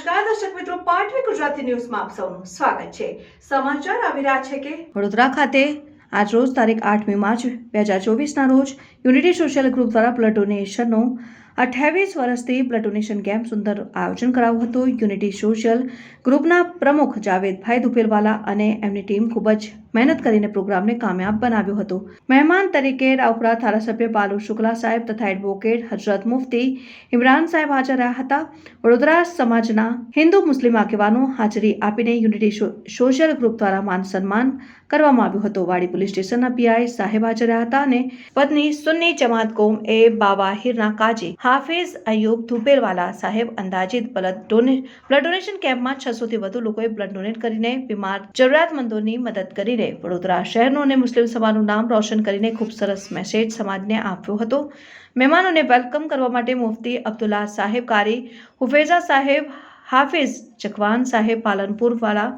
નમસ્કાર, દર્શક મિત્રો, પાટવી ગુજરાતી ન્યૂઝમાં આપ સૌનું સ્વાગત છે. સમાચાર આવી રહ્યા છે કે વડોદરા ખાતે આજ રોજ તારીખ આઠમી માર્ચ, બે હજાર ચોવીસના રોજ યુનિટી સોશિયલ ગ્રુપ દ્વારા બ્લડ ડોનેશનનો અઠ્યાવીસ વર્ષથી પ્લેટોનેશન કેમ્પ સુંદર આયોજન કરાવ્યું હતું. યુનિટી સોશિયલ ગ્રુપના પ્રમુખ જાવેદભાઈ દુપેલવાલા અને એમની ટીમ ખૂબ જ મહેનત કરીને પ્રોગ્રામને કામયાબ બનાવ્યો હતો. મહેમાન તરીકે રાવપુરા ધારાસભ્ય બાલુ શુક્લા સાહેબ તથા એડવોકેટ હજરત મુફતી ઇમરાન સાહેબ હાજર રહ્યા હતા. વડોદરા સમાજના હિન્દુ મુસ્લિમ આગેવાનો હાજરી આપીને યુનિટી સોશિયલ ગ્રુપ દ્વારા માન સન્માન કરવામાં આવ્યું હતું. વાડી પોલીસ સ્ટેશનના પીઆઈ સાહેબ હાજર રહ્યા હતા અને પત્ની સુન્ની જમાત કોમ એ બાવાહિરના કાજી હાફિઝ અયુબ ધુપેલવાલા સાહેબ અંદાજિત બ્લડ ડોને બ્લડ ડોનેશન કેમ્પમાં છસોથી વધુ લોકોએ બ્લડ ડોનેટ કરીને બીમાર જરૂરિયાતમંદોની મદદ કરીને વડોદરા શહેરનું અને મુસ્લિમ સમાજનું નામ રોશન કરીને ખૂબ સરસ મેસેજ સમાજને આપ્યો હતો. મહેમાનોને વેલકમ કરવા માટે મુફતી અબ્દુલ્લા સાહેબ કારી, હુફેઝા સાહેબ, હાફિઝ જકવાન સાહેબ પાલનપુરવાલા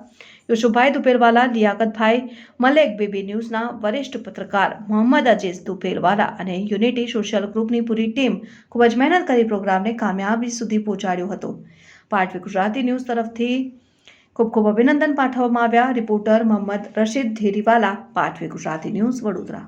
યુસુફભાઈ દુપેરવાલા લિયાકતભાઈ મલેક, બેબી ન્યૂઝના વરિષ્ઠ પત્રકાર મોહમ્મદ અજીઝ દુપેરવાલા અને યુનિટી સોશિયલ ગ્રુપની પૂરી ટીમ ખૂબ જ મહેનત કરી પ્રોગ્રામને કામયાબી સુધી પહોંચાડ્યો હતો. પાટવી ગુજરાતી ન્યૂઝ તરફથી ખૂબ ખૂબ અભિનંદન પાઠવવામાં આવ્યા. રિપોર્ટર મોહમ્મદ રશીદ ધેરીવાલા પાટવી ગુજરાતી ન્યૂઝ વડોદરા.